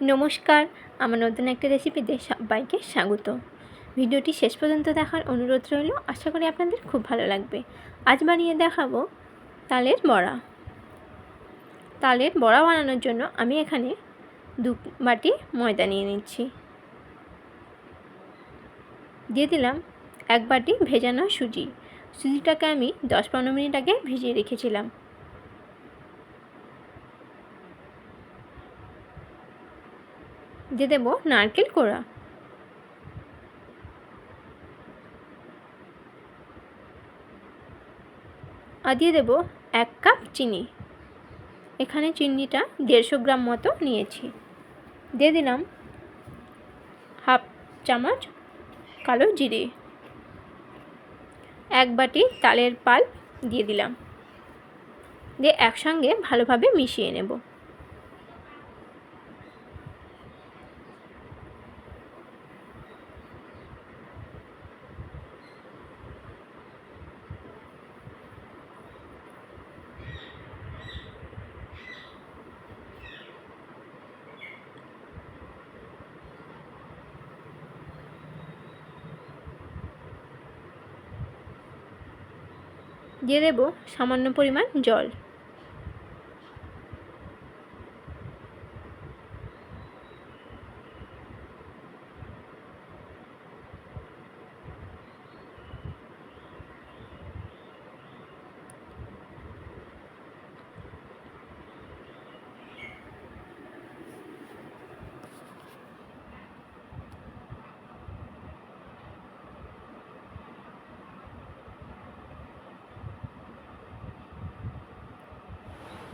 নমস্কার, আমার নতুন একটা রেসিপিতে সবাইকে স্বাগত। ভিডিওটি শেষ পর্যন্ত দেখার অনুরোধ রইল, আশা করি আপনাদের খুব ভালো লাগবে। আজ বানিয়ে দেখাবো তালের বড়া। তালের বড়া বানানোর জন্য আমি এখানে দু বাটি ময়দা নিয়ে নিচ্ছি। দিয়ে দিলাম এক বাটি ভেজানো সুজি। সুজিটাকে আমি দশ পনেরো মিনিট আগে ভিজিয়ে রেখেছিলাম। দিয়ে দেবো নারকেল কোড়া। আর দিয়ে দেবো এক কাপ চিনি। এখানে চিনিটা দেড়শো গ্রাম মতো নিয়েছি। দিয়ে দিলাম হাফ চামচ কালো জিরে। এক বাটি তালের পাল দিয়ে দিলাম। দিয়ে একসঙ্গে ভালোভাবে মিশিয়ে নেব। দিয়ে দেব সামান্য পরিমাণ জল।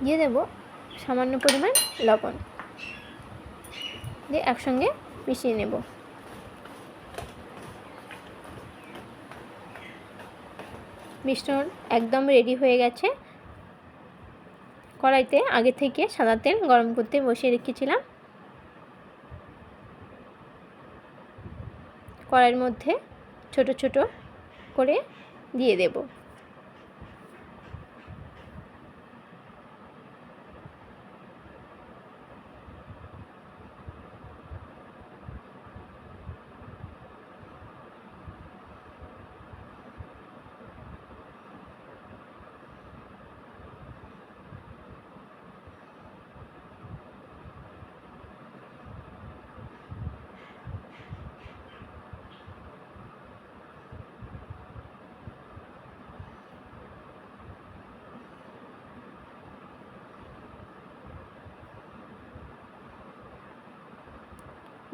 দিয়ে দেব সামান্য পরিমাণ লবণ। দিয়ে একসঙ্গে মিশিয়ে নেব। মিশ্রণ একদম রেডি হয়ে গেছে। কড়াইতে আগে থেকে সাদা তেল গরম করতে বসিয়ে রেখেছিলাম। কড়াইয়ের মধ্যে ছোট ছোট করে দিয়ে দেবো।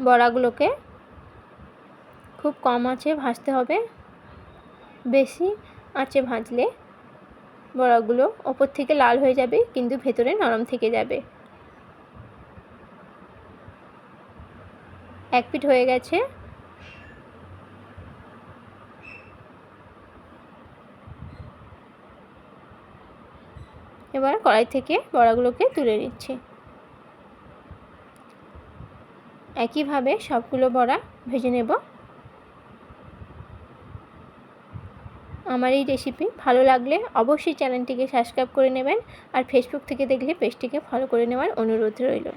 বড়াগুলোকে খুব কম আঁচে ভাজতে হবে। বেশি আঁচে ভাজলে বড়াগুলো ওপর থেকে লাল হয়ে যাবে, কিন্তু ভেতরে নরম থেকে যাবে। এক পিঠ হয়ে গেছে। এবার কড়াই থেকে বড়াগুলোকে তুলে নিচ্ছি। একইভাবে সবগুলো বড়া ভেজে নেব। আমার এই রেসিপি ভালো লাগলে অবশ্যই চ্যানেলটিকে সাবস্ক্রাইব করে নেবেন আর ফেসবুক থেকে দেখলে পেজটিকে ফলো করে নেওয়ার অনুরোধ রইল।